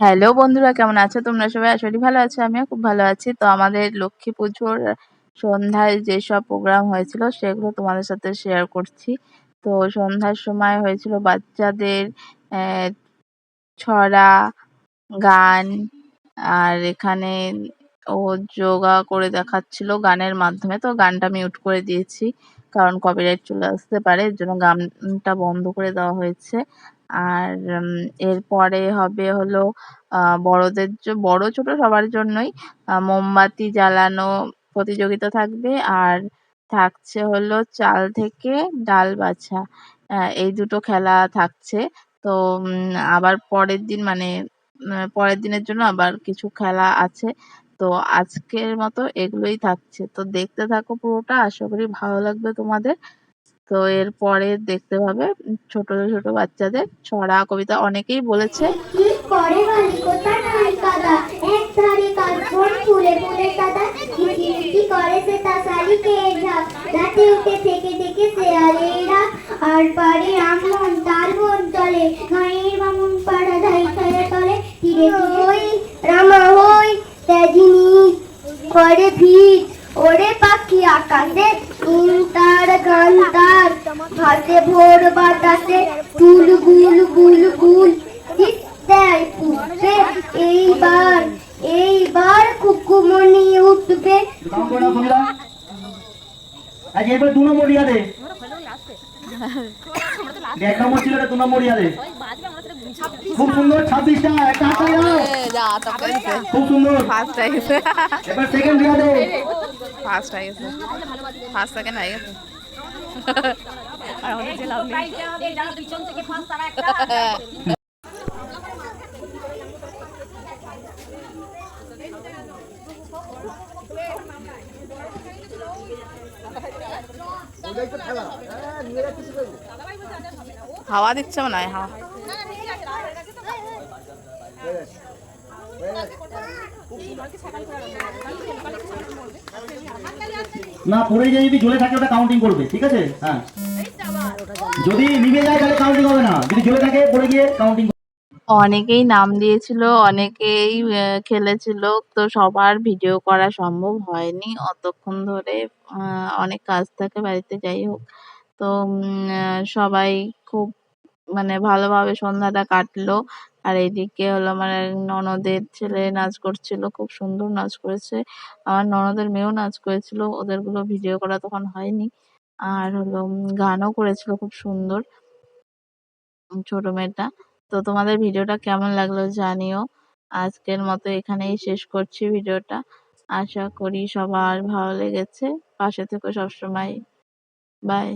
Hello বন্ধুরা, কেমন আছো তোমরা সবাই? আসলে ভালো আছো, আমিও খুব ভালো আছি। তো আমাদের লক্ষ্মী পুজোর সন্ধ্যায় যেসব প্রোগ্রাম হয়েছিল সেগুলো তোমাদের সাথে শেয়ার করছি। তো সন্ধ্যার সময় হয়েছিল বাচ্চাদের ছড়া, গান, আর এখানে ও যোগা করে দেখাচ্ছিল গানের মাধ্যমে। তো গানটা মিউট করে দিয়েছি, কারণ কপিরাইট চলে আসতে পারে, এর জন্য গানটা বন্ধ করে দেওয়া হয়েছে। আর এরপরে হবে হলো বড়দের বড় ছোট সবার জন্যই মোমবাতি জ্বালানো প্রতিযোগিতা থাকবে। আর থাকছে হলো চাল থেকে ডাল বাছা। এই দুটো খেলা থাকছে। তো আবার পরের দিন মানে পরের দিনের জন্য আবার কিছু খেলা আছে। তো আজকের মতো এগুলোই থাকছে। তো দেখতে থাকো পুরোটা। আশা করি ভালো লাগবে তোমাদের। তো এরপরে দেখতে পাবে ছোট ছোট বাচ্চাদের ছড়া কবিতা অনেকেই বলেছে। আর পাড়া তলে করে ভিড়, ওরে পাখি আকাশে ইন তার গান তার ভাসে ভোর বাতাসে তুল গুল গুল গুল। দেয় পুষবে এইবার এইবার কুকুমনি উঠবে। আজ এবার দু নম্বর ইয়াদে। এক নম্বর ছিল এটা দু নম্বর ইয়াদে। খুব সুন্দর ছাব্বিশটা একটা হাত দাও। খুব সুন্দর। ফার্স্ট হয়ে গেছে এবার সেকেন্ড ফার্স্ট হয়ে গেছে ফার্স্ট সেকেন্ড হয়ে গেছে। আর আমাদের যে লাভ নেই হাওয়া দিচ্ছে মনে হয় হাওয়া। না পরে যে যদি জ্বলে থাকে, ওটা কাউন্টিং করবে, ঠিক আছে? হ্যাঁ। যদি নিভে যায়, তাহলে কাউন্টিং হবে না। যদি জ্বলে থাকে পরে গিয়ে কাউন্টিং অনেকেই নাম দিয়েছিল, অনেকেই খেলেছিল, তো সবার ভিডিও করা সম্ভব হয়নি। অতক্ষণ ধরে অনেক কাজ থাকে বাড়িতে, যাই হোক। তো সবাই খুব মানে ভালোভাবে সন্ধ্যাটা কাটলো। আর এইদিকে হলো আমার ননদের ছেলে নাচ করছিল, খুব সুন্দর নাচ করেছে। আমার ননদের মেয়েও নাচ করেছিল, ওদেরগুলো ভিডিও করা তখন হয়নি। আর হলো গানও করেছিল খুব সুন্দর, ছোট মেয়েটা। তো তোমাদের ভিডিওটা কেমন লাগল জানিও। আজকের মতো এখানেই শেষ করছি ভিডিওটা। আশা করি সবার ভালো লেগেছে। পাশে থেকো সবসময়। বাই।